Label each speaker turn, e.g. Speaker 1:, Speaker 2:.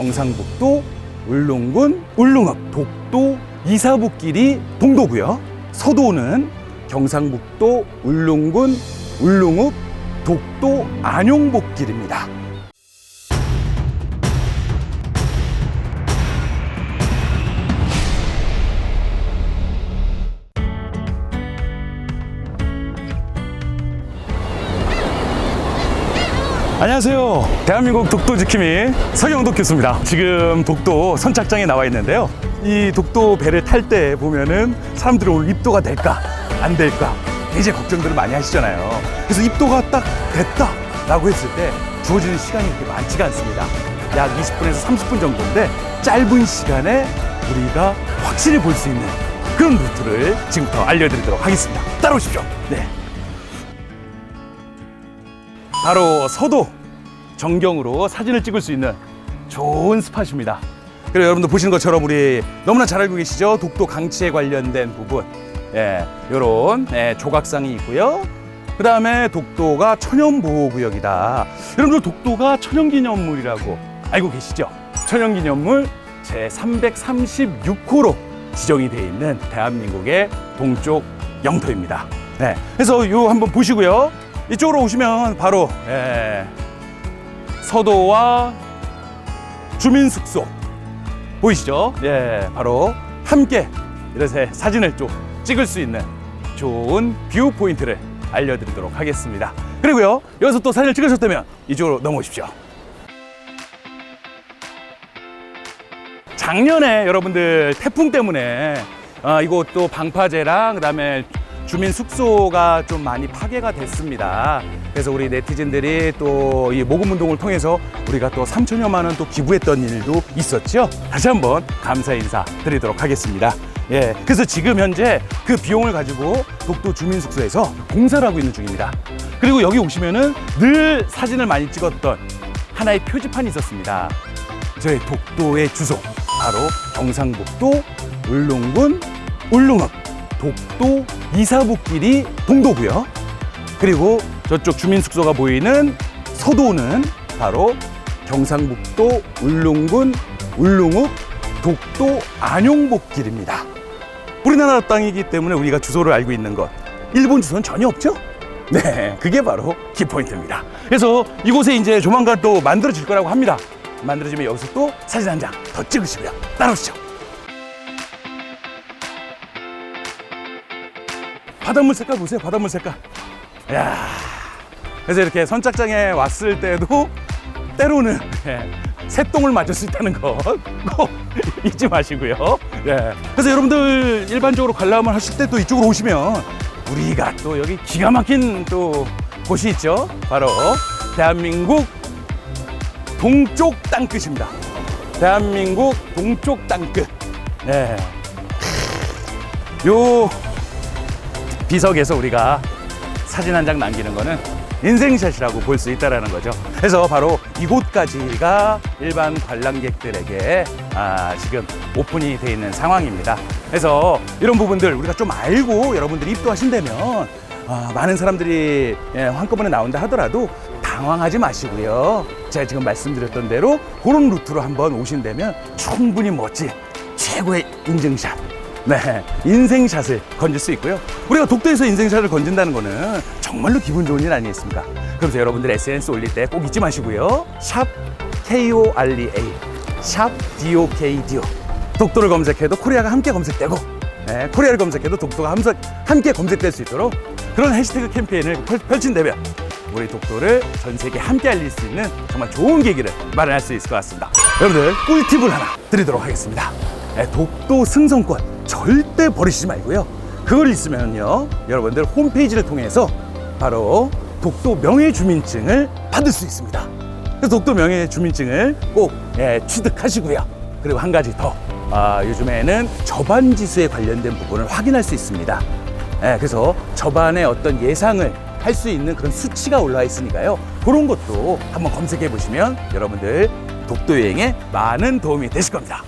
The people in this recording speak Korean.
Speaker 1: 경상북도 울릉군 울릉읍 독도 이사북길이 동도고요. 서도는 경상북도 울릉군 울릉읍 독도 안용복길입니다. 안녕하세요. 대한민국 독도 지킴이 서경덕 교수입니다. 지금 독도 선착장에 나와 있는데요. 이 독도 배를 탈 때 보면은 사람들이 오늘 입도가 될까 안 될까 이제 걱정들을 많이 하시잖아요. 그래서 입도가 딱 됐다라고 했을 때 주어지는 시간이 그렇게 많지가 않습니다. 약 20분에서 30분 정도인데 짧은 시간에 우리가 확실히 볼 수 있는 그런 루트를 지금부터 알려드리도록 하겠습니다. 따라오십시오. 네. 바로 서도 정경으로 사진을 찍을 수 있는 좋은 스팟입니다. 그리고 여러분들 보시는 것처럼 우리 너무나 잘 알고 계시죠? 독도 강치에 관련된 부분. 예, 요런 예, 조각상이 있고요. 그 다음에 독도가 천연보호구역이다. 여러분들 독도가 천연기념물이라고 알고 계시죠? 천연기념물 제336호로 지정이 되어 있는 대한민국의 동쪽 영토입니다. 네, 그래서 요 한번 보시고요. 이쪽으로 오시면 바로 예, 서도와 주민 숙소 보이시죠? 예, 바로 함께 이렇게 사진을 좀 찍을 수 있는 좋은 뷰 포인트를 알려드리도록 하겠습니다. 그리고요, 여기서 또 사진을 찍으셨다면 이쪽으로 넘어오십시오. 작년에 여러분들 태풍 때문에 아, 이곳도 방파제랑 그다음에 주민 숙소가 좀 많이 파괴가 됐습니다. 그래서 우리 네티즌들이 또 이 모금 운동을 통해서 우리가 또 3천여만 원 또 기부했던 일도 있었죠. 다시 한번 감사 인사 드리도록 하겠습니다. 예. 그래서 지금 현재 그 비용을 가지고 독도 주민 숙소에서 공사를 하고 있는 중입니다. 그리고 여기 오시면은 늘 사진을 많이 찍었던 하나의 표지판이 있었습니다. 저희 독도의 주소 바로 경상북도 울릉군 울릉읍 독도 이사북길이 동도고요. 그리고 저쪽 주민 숙소가 보이는 서도는 바로 경상북도 울릉군 울릉읍 독도 안용복길입니다. 우리나라 땅이기 때문에 우리가 주소를 알고 있는 것 일본 주소는 전혀 없죠? 네, 그게 바로 키포인트입니다. 그래서 이곳에 이제 조만간 또 만들어질 거라고 합니다. 만들어지면 여기서 또 사진 한 장 더 찍으시고요. 따라오시죠. 바닷물 색깔 보세요. 바닷물 색깔. 야. 그래서 이렇게 선착장에 왔을 때도 때로는 예, 새똥을 맞을 수 있다는 거꼭 잊지 마시고요. 예. 그래서 여러분들 일반적으로 관람을 하실 때 또 이쪽으로 오시면 우리가 또 여기 기가 막힌 또 곳이 있죠. 바로 대한민국 동쪽 땅끝입니다. 대한민국 동쪽 땅끝. 예. 요 비석에서 우리가 사진 한 장 남기는 거는 인생샷이라고 볼 수 있다라는 거죠. 그래서 바로 이곳까지가 일반 관람객들에게 아, 지금 오픈이 돼 있는 상황입니다. 그래서 이런 부분들 우리가 좀 알고 여러분들이 입도하신다면 아, 많은 사람들이 예, 한꺼번에 나온다 하더라도 당황하지 마시고요. 제가 지금 말씀드렸던 대로 그런 루트로 한번 오신다면 충분히 멋진 최고의 인증샷 네, 인생샷을 건질 수 있고요. 우리가 독도에서 인생샷을 건진다는 거는 정말로 기분 좋은 일 아니겠습니까? 그래서 여러분들 SNS 올릴 때 꼭 잊지 마시고요. 샵 KOREA, 샵 DOKDO. 독도를 검색해도 코리아가 함께 검색되고, 네, 코리아를 검색해도 독도가 함- 함께 검색될 수 있도록 그런 해시태그 캠페인을 펼- 펼친다면 우리 독도를 전 세계 함께 알릴 수 있는 정말 좋은 계기를 마련할 수 있을 것 같습니다. 여러분들 꿀팁을 하나 드리도록 하겠습니다. 네, 독도 승선권 절대 버리시지 말고요. 그걸 있으면요, 여러분들 홈페이지를 통해서 바로 독도 명예주민증을 받을 수 있습니다. 그래서 독도 명예주민증을 꼭 예, 취득하시고요. 그리고 한 가지 더, 아, 요즘에는 저반 지수에 관련된 부분을 확인할 수 있습니다. 예, 그래서 저반의 어떤 예상을 할 수 있는 그런 수치가 올라와 있으니까요. 그런 것도 한번 검색해 보시면 여러분들 독도 여행에 많은 도움이 되실 겁니다.